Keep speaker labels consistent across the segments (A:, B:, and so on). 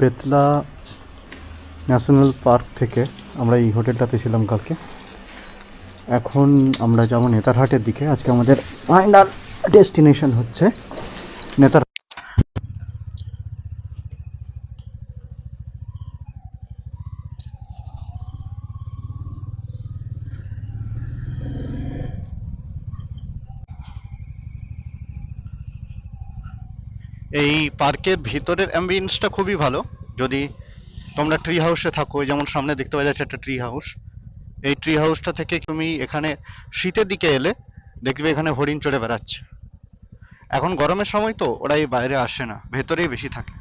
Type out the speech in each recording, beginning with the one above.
A: Betla national park থেকে আমরা এই হোটেলটাতে ছিলাম কালকে। এখন আমরা যাব নেতারহাটের দিকে। আজকে আমাদের ফাইনাল ডেস্টিনেশন হচ্ছে নেতার এই পার্কের ভিতরের অ্যাম্বিয়েন্সটা খুবই ভালো। যদি তোমরা ট্রি হাউসে থাকো, যেমন সামনে দেখতে পাওয়া যাচ্ছে একটা ট্রি হাউস এই ট্রি হাউসটা থেকে তুমি এখানে শীতের দিকে এলে দেখবে এখানে হরিণ চড়ে বেড়াচ্ছে। এখন গরমের সময় তো ওরা এই বাইরে আসে না, ভেতরেই বেশি থাকে।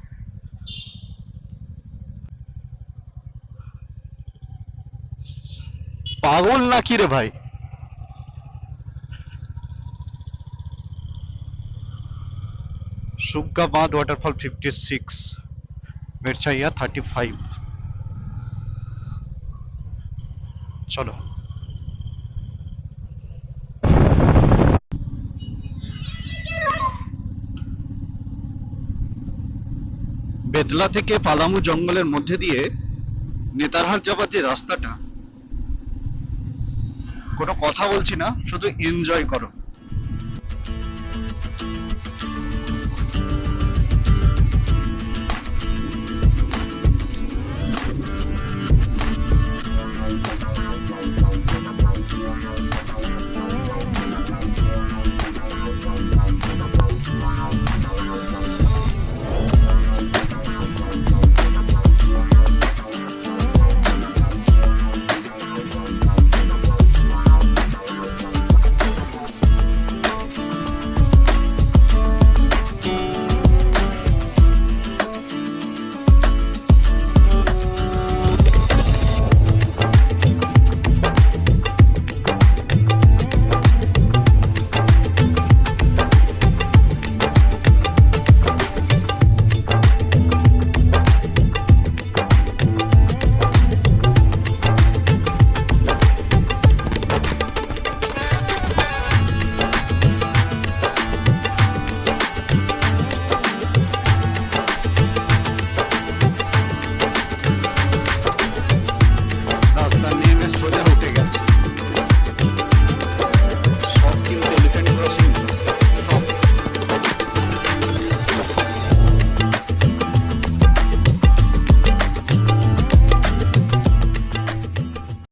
A: পাগল না কি রে ভাই? Sugga fifty six 56, thirty five চলো। বেদলা থেকে পালামু জঙ্গলের মধ্যে দিয়ে নেতারহাট যাবার যে রাস্তাটা কোনো কথা বলছি না শুধু এনজয় করো।